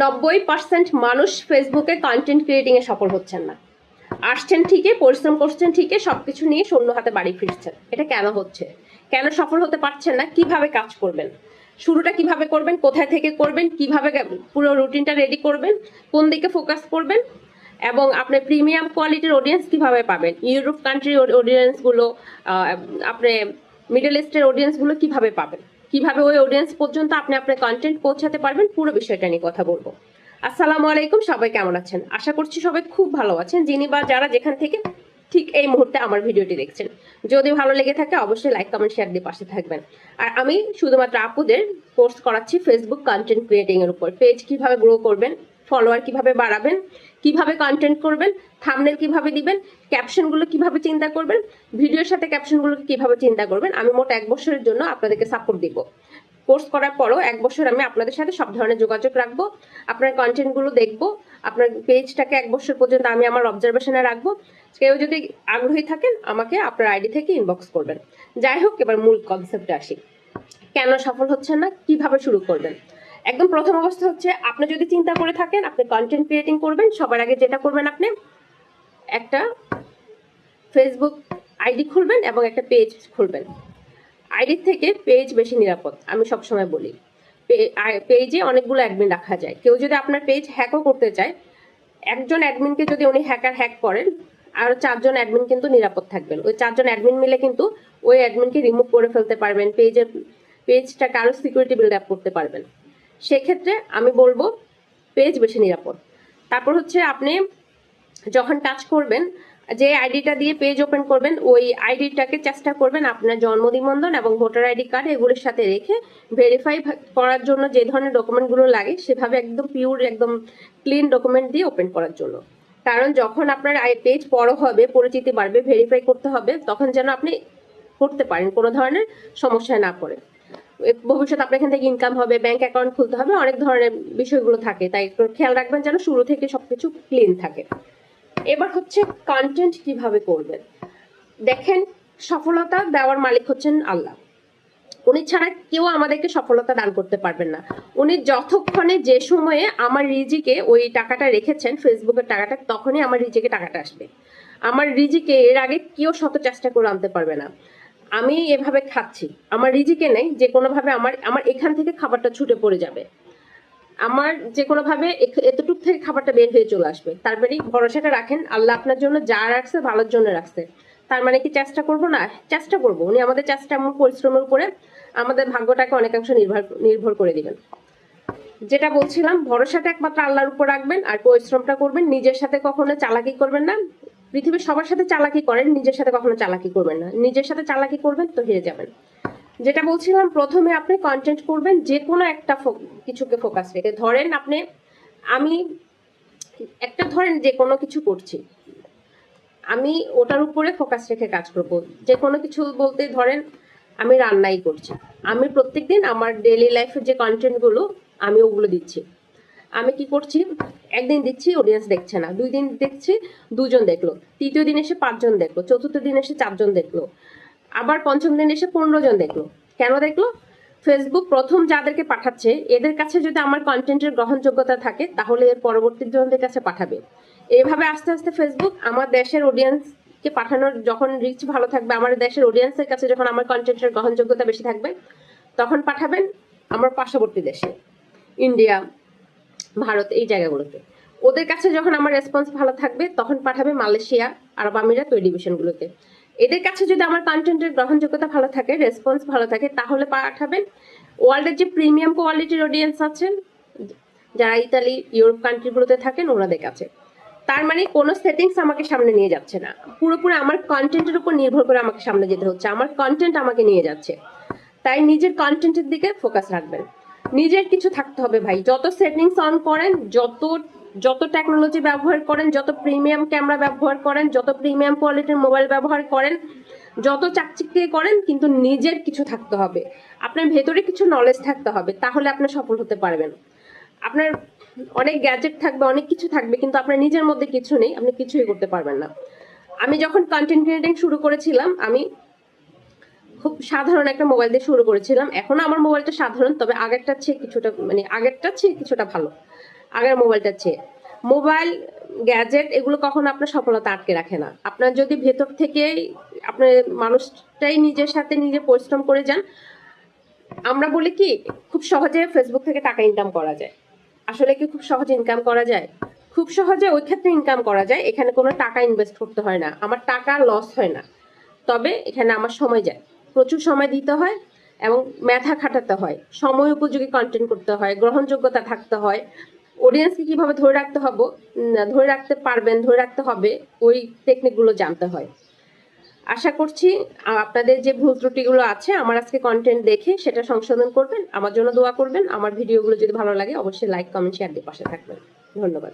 নব্বই পার্সেন্ট মানুষ ফেসবুকে কন্টেন্ট ক্রিয়েটিংয়ে সফল হচ্ছেন না। আসছেন ঠিকই, পরিশ্রম করছেন ঠিকই সব কিছু নিয়ে শূন্য হাতে বাড়ি ফিরছেন। এটা কেন হচ্ছে? কেন সফল হতে পারছেন না? কীভাবে কাজ করবেন? শুরুটা কীভাবে করবেন? কোথায় থেকে করবেন? কীভাবে পুরো রুটিনটা রেডি করবেন? কোন দিকে ফোকাস করবেন? এবং আপনি প্রিমিয়াম কোয়ালিটির অডিয়েন্স কীভাবে পাবেন? ইউরোপ কান্ট্রির অডিয়েন্সগুলো আপনি মিডল ইস্টের অডিয়েন্সগুলো কীভাবে পাবেন? কীভাবে ওই অডিয়েন্স পর্যন্ত আপনি আপনার কন্টেন্ট পৌঁছাতে পারবেন, পুরো বিষয়টা নিয়ে কথা বলব। আসসালামু আলাইকুম, সবাই কেমন আছেন? আশা করছি সবাই খুব ভালো আছেন। যিনি বা যারা যেখান থেকে ঠিক এই মুহূর্তে আমার ভিডিওটি দেখছেন। যদি ভালো লেগে থাকে, অবশ্যই লাইক কমেন্ট শেয়ার দিয়ে পাশে থাকবেন। আর আমি শুধুমাত্র আপুদের কোর্স করাচ্ছি ফেসবুক কন্টেন্ট ক্রিয়েটিং এর উপর। পেজ কীভাবে গ্রো করবেন ফলোয়ার কীভাবে বাড়াবেন, কীভাবে কন্টেন্ট করবেন থামনেল কীভাবে দিবেন ক্যাপশনগুলো কীভাবে চিন্তা করবেন ভিডিওর সাথে ক্যাপশনগুলো কীভাবে চিন্তা করবেন, আমি মোট এক বছরের জন্য আপনাদেরকে সাপোর্ট দিব। কোর্স করার পরও এক বছর আমি আপনাদের সাথে সব ধরনের যোগাযোগ রাখব, আপনার কন্টেন্টগুলো দেখব, আপনার পেজটাকে এক বছর পর্যন্ত আমি আমার অবজারভেশনে রাখব। কেউ যদি আগ্রহী থাকেন, আমাকে আপনার আইডি থেকে ইনবক্স করবেন। যাই হোক, এবার মূল কনসেপ্টে আসি। কেন সফল হচ্ছেন না? কীভাবে শুরু করবেন? একদম প্রথম অবস্থা হচ্ছে, আপনি যদি চিন্তা করে থাকেন, আপনি কন্টেন্ট ক্রিয়েটিং করবেন, সবার আগে যেটা করবেন আপনি, একটা ফেসবুক আইডি খুলবেন এবং একটা পেজ খুলবেন। আইডি থেকে পেজ বেশি নিরাপদ, আমি সবসময় বলি। পেজে অনেকগুলো অ্যাডমিন রাখা যায়। কেউ যদি আপনার পেজ হ্যাকও করতে চায়, একজন অ্যাডমিনকে যদি উনি হ্যাকার হ্যাক করেন, আর চারজন অ্যাডমিন কিন্তু নিরাপদ থাকবেন। ওই চারজন অ্যাডমিন মিলে কিন্তু ওই অ্যাডমিনকে রিমুভ করে ফেলতে পারবেন পেজের পেজটাকে আরও সিকিউরিটি বিল্ড আপ করতে পারবেন। সেক্ষেত্রে আমি বলব পেজ বেশি নিরাপদ। তারপর হচ্ছে আপনি যখন টাচ করবেন, যে আইডিটা দিয়ে পেজ ওপেন করবেন, ওই আইডিটাকে চেষ্টা করবেন আপনার জন্ম নিবন্ধন এবং ভোটার আইডি কার্ড এগুলোর সাথে রেখে ভেরিফাই করার জন্য যে ধরনের ডকুমেন্টগুলো লাগে, সেভাবে একদম পিওর একদম ক্লিন ডকুমেন্ট দিয়ে ওপেন করার জন্য। কারণ যখন আপনার পেজ বড় হবে, পরিচিতি বাড়বে ভেরিফাই করতে হবে, তখন যেন আপনি করতে পারেন, কোনো ধরনের সমস্যায় না পড়ে। ভবিষ্যতে আপনার এখান থেকে ইনকাম হবে ব্যাংক অ্যাকাউন্ট খুলতে হবে, অনেক ধরনের বিষয়গুলো থাকে। তাই একটু খেয়াল রাখবেন যেন শুরু থেকে সবকিছু ক্লিন থাকে। এবার হচ্ছে কন্টেন্ট কীভাবে করবেন? দেখেন, সফলতা দেওয়ার মালিক হচ্ছেন আল্লাহ। উনি ছাড়া কেউ আমাদেরকে সফলতা দান করতে পারবেন না। উনি যতক্ষণে যে সময়ে আমার রিজিকে ওই টাকাটা রেখেছেন, ফেসবুকের টাকাটা, তখনই আমার রিজিকে টাকাটা আসবে। আমার রিজিকে, এর আগে কেউ শত চেষ্টা করে আনতে পারবে না। আমি এভাবে খাচ্ছি। আমার রিজিকে নেই, যে কোনোভাবে আমার আমার এখান থেকে খাবারটা ছুটে পড়ে যাবে। আমার যে কোনোভাবে এতটুক থেকে খাবারটা বের হয়ে চলে আসবে। তারপরে ভরসাটা রাখেন, আল্লাহ আপনার জন্য যা রাখছে ভালোর জন্য রাখছে। তার মানে কি চেষ্টা করব না? চেষ্টা করব। উনি আমাদের চেষ্টা এমন পরিশ্রমের উপরে আমাদের ভাগ্যটাকে অনেকাংশ নির্ভর নির্ভর করে দিবেন। যেটা বলছিলাম, ভরসাটা একমাত্র আল্লাহর উপর রাখবেন আর পরিশ্রমটা করবেন। নিজের সাথে কখনো চালাকি করবেন না। পৃথিবীর সবার সাথে চালাকি করেন, নিজের সাথে কখনো চালাকি করবেন না। নিজের সাথে চালাকি করবেন তো হেরে যাবেন। যেটা বলছিলাম, প্রথমে আপনি কন্টেন্ট করবেন যে কোনো একটা কিছুকে ফোকাস রেখে। ধরেন আপনি, আমি একটা ধরেন যে কোনো কিছু করছি। আমি ওটার উপরে ফোকাস রেখে কাজ করব। যে কোনো কিছু বলতে ধরেন, আমি রান্নাই করছি। আমি প্রত্যেকদিন আমার ডেলি লাইফের যে কন্টেন্টগুলো আমি ওগুলো দিচ্ছি। আমি কি করছি? একদিন দিচ্ছি অডিয়েন্স দেখছে না। দুই দিন দেখছি দুজন দেখল। তৃতীয় দিন এসে পাঁচজন দেখল। চতুর্থ দিন এসে চারজন দেখল। আবার পঞ্চম দিন এসে পনেরো জন দেখল। কেন দেখল? ফেসবুক প্রথম যাদেরকে পাঠাচ্ছে, এদের কাছে যদি আমার কন্টেন্টের গ্রহণযোগ্যতা থাকে, তাহলে এর পরবর্তী জনদের কাছে পাঠাবে। এইভাবে আস্তে আস্তে ফেসবুক আমার দেশের অডিয়েন্সকে পাঠানোর যখন রিচ ভালো থাকবে, আমার দেশের অডিয়েন্সের কাছে যখন আমার কন্টেন্টের গ্রহণযোগ্যতা বেশি থাকবে, তখন পাঠাবেন আমার পার্শ্ববর্তী দেশে। ইন্ডিয়া ভারত, এই জায়গাগুলোতে। ওদের কাছে যখন আমার রেসপন্স ভালো থাকবে, তখন পাঠাবে মালয়েশিয়া, আরব আমিরাত ওই ডিভিশনগুলোতে এদের কাছে যদি আমার কন্টেন্টের গ্রহণযোগ্যতা ভালো থাকে রেসপন্স ভালো থাকে, তাহলে পাঠাবেন। ওয়ার্ল্ডের যে প্রিমিয়াম কোয়ালিটির অডিয়েন্স আছেন, যারা ইতালি, ইউরোপ কান্ট্রিগুলোতে থাকেন, ওনাদের কাছে। তার মানে কোনো সেটিংস আমাকে সামনে নিয়ে যাচ্ছে না। পুরোপুরি আমার কন্টেন্টের উপর নির্ভর করে আমাকে সামনে যেতে হচ্ছে। আমার কন্টেন্ট আমাকে নিয়ে যাচ্ছে। তাই নিজের কন্টেন্টের দিকে ফোকাস রাখবেন। নিজের কিছু থাকতে হবে ভাই। যত সেটিংস অন করেন, যত যত টেকনোলজি ব্যবহার করেন, যত প্রিমিয়াম ক্যামেরা ব্যবহার করেন, যত প্রিমিয়াম কোয়ালিটির মোবাইল ব্যবহার করেন, যত চাকচিক্যে করেন, কিন্তু নিজের কিছু থাকতে হবে। আপনার ভেতরে কিছু নলেজ থাকতে হবে, তাহলে আপনি সফল হতে পারবেন। আপনার অনেক গ্যাজেট থাকবে, অনেক কিছু থাকবে, কিন্তু আপনার নিজের মধ্যে কিছু নেই, আপনি কিছুই করতে পারবেন না। আমি যখন কন্টেন্ট ক্রিয়েটিং শুরু করেছিলাম, আমি খুব সাধারণ একটা মোবাইল দিয়ে শুরু করেছিলাম। এখনও আমার মোবাইলটা সাধারণ, তবে আগেরটার চেয়ে কিছুটা মানে আগেরটার চেয়ে কিছুটা ভালো। আগের মোবাইলটার চেয়ে। মোবাইল, গ্যাজেট, এগুলো কখনো আপনার সফলতা আটকে রাখে না। আপনার যদি ভেতর থেকে আপনার মানুষটাই নিজের সাথে নিজে পরিশ্রম করে যান, আমরা বলি কি, খুব সহজে ফেসবুক থেকে টাকা ইনকাম করা যায়। আসলে কি খুব সহজে ইনকাম করা যায়? খুব সহজে ওই ক্ষেত্রে ইনকাম করা যায়। এখানে কোনো টাকা ইনভেস্ট করতে হয় না। আমার টাকা লস হয় না। তবে এখানে আমার সময় যায়। প্রচুর সময় দিতে হয় এবং মেধা খাটাতে হয়। সময় উপযোগী কন্টেন্ট করতে হয়, গ্রহণযোগ্যতা থাকতে হয়। অডিয়েন্সকে কীভাবে ধরে রাখতে হবে? ধরে রাখতে পারবেন, ধরে রাখতে হবে, ওই টেকনিকগুলো জানতে হয়। আশা করছি আপনাদের যে ভুল ত্রুটিগুলো আছে, আমার আজকে কন্টেন্ট দেখে সেটা সংশোধন করবেন। আমার জন্য দোয়া করবেন। আমার ভিডিওগুলো যদি ভালো লাগে, অবশ্যই লাইক কমেন্ট শেয়ার দিয়ে পাশে থাকবেন। ধন্যবাদ।